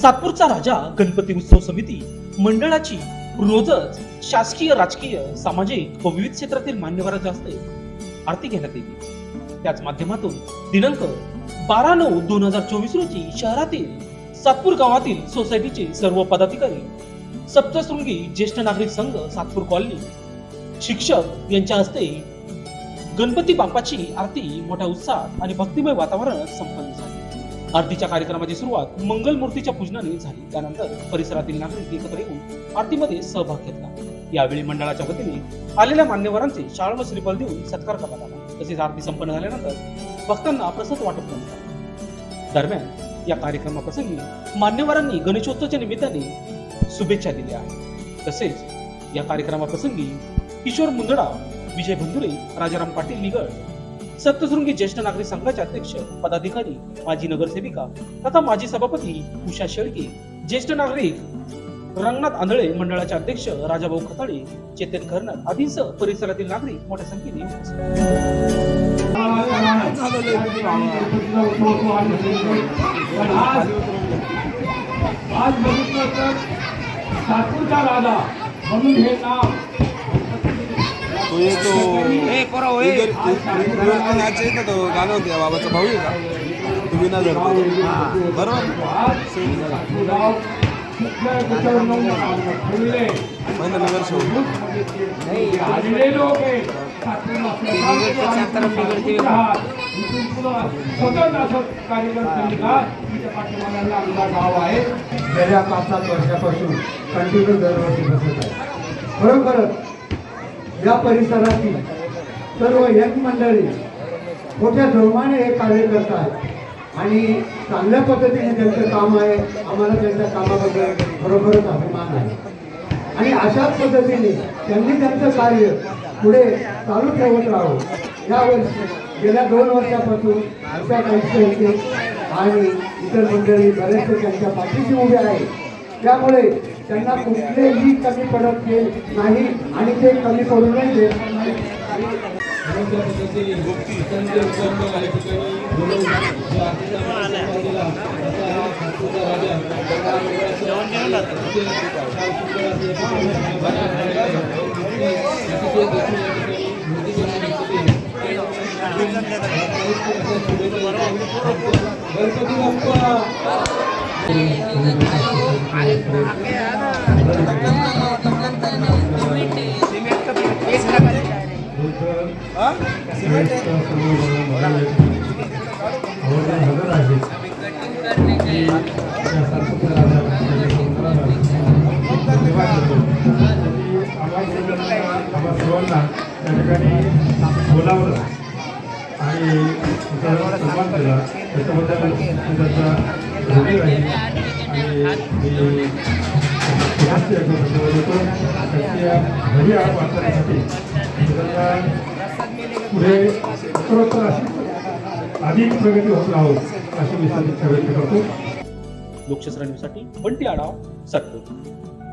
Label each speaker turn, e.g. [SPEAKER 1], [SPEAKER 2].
[SPEAKER 1] सातपूरचा राजा गणपती उत्सव समिती मंडळाची रोजच शासकीय राजकीय सामाजिक व विविध क्षेत्रातील मान्यवरांच्या हस्ते आरती घेण्यात येते. त्याच माध्यमातून दिनांक बारा नऊ दोन हजार चोवीस रोजी शहरातील सातपूर गावातील सोसायटीचे सर्व पदाधिकारी सप्तशृंगी ज्येष्ठ नागरिक संघ सातपूर कॉलनी शिक्षक यांच्या हस्ते गणपती बाप्पाची आरती मोठ्या उत्साहात आणि भक्तिमय वातावरणात संपन्न झाली. आरतीच्या कार्यक्रमाची सुरुवात मंगल मूर्तीच्या पूजनाने झाली. त्यानंतर परिसरातील नागरिक एकत्र येऊन आरतीमध्ये सहभाग घेतला. यावेळी मंडळाच्या वतीने आलेल्या मान्यवरांचे शाळ व श्रीफल देऊन सत्कार करण्यात आला. तसेच आरती संपन्न झाल्यानंतर भक्तांना प्रसाद वाटप करण्यात आला. दरम्यान या कार्यक्रमाप्रसंगी मान्यवरांनी गणेशोत्सवाच्या निमित्ताने शुभेच्छा दिल्या आहेत. तसेच या कार्यक्रमाप्रसंगी किशोर मुंदडा विजय भंदुरे राजाराम पाटील निगड सप्तशृंगी ज्येष्ठ नागरिक संघाचे अध्यक्ष पदाधिकारी माजी नगरसेविका तथा माजी सभापती उषा शेळके ज्येष्ठ नागरिक रंगनाथ आंधळे मंडळाचे अध्यक्ष राजाभाऊ खताळे चेतन कर्नल आदींसह परिसरातील नागरिक मोठ्या संख्येने
[SPEAKER 2] आज बघितलं तर सातपूरचा राजा म्हणून हे नाव
[SPEAKER 3] तो ये तो इधर इधर तो गाणं होते बाबाचा भाऊ आहे का? तुम्ही ना धरतो बरोबर? नगर शो
[SPEAKER 2] गाव आहे
[SPEAKER 4] गेल्या पाच सात वर्षापासून कंटिन्यू दरवर्षी बसत आहे खरोखरच या परिसरातील सर्व यंग मंडळी मोठ्या जोमाने हे कार्य करतात आणि चांगल्या पद्धतीने त्यांचं काम आहे. आम्हाला त्यांच्या कामाबद्दल खरोखरच अभिमान आहे. आणि अशाच पद्धतीने त्यांनी त्यांचं कार्य पुढे चालू ठेवत राहावं या वर्षी गेल्या दोन वर्षापासून अशा काही होते आणि इतर मंडळी बरेचसे त्यांच्या पाठीशी उभे आहेत. त्यामुळे त्यांना कुठलेही कमी पडत नाही आणि ते कमी पडू नाही देत नाही
[SPEAKER 5] बोलावलं आणि त्याचा त्याच्याबद्दल मी त्यांचा आणि घरी पुढे उत्तरोत्तर अशी अधिक प्रगती होत राहो अशी मी सदिच्छा व्यक्त करतो
[SPEAKER 1] लोकशास्त्र न्यूजसाठी बंटी आढाव सत्तूर